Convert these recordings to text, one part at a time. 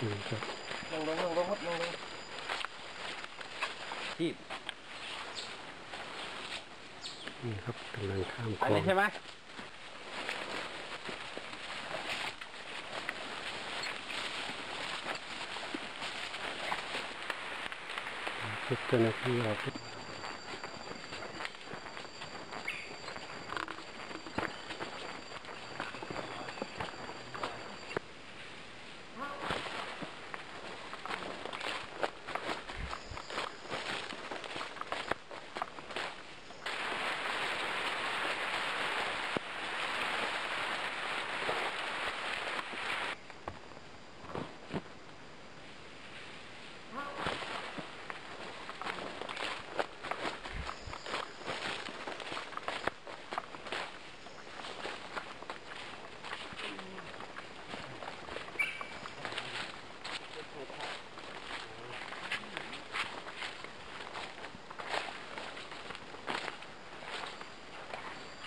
นี่ครับลงลงลงลงลงลงที่นี่ครับกำลังข้ามคอันลอนี้งใช่ไหมทุกเจ้าหน้าที่ออก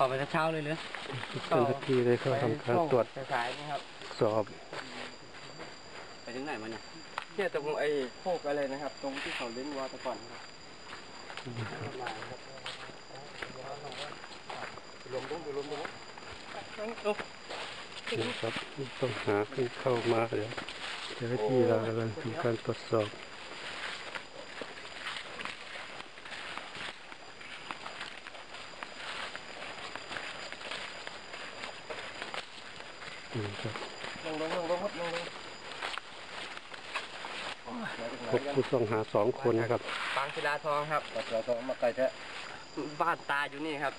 อไปเช้าเลยเลยทุกเจ้าหน้าที่ได้เข้าทำการตรวจสายๆนี่ครับ สอบ ไปถึงไหนมาเนี่ยเนี่ยตรงไอ้โคกอะไรนะครับ ตรงที่เขาเลี้ยงวัวแตะก่อนครับลมลงลมลงนะครับต้องหาขึ้นเข้ามาเดี๋ยวเจ้าหน้าที่เรากำลังทำการตรวจสอบ นี่ครับลงลงลงลงลงลงพบผู้ต้องหาสองคนนะครับปางศิลาทองครับเราทองมาไกลแท้บ้านตาอยู่นี่ครับ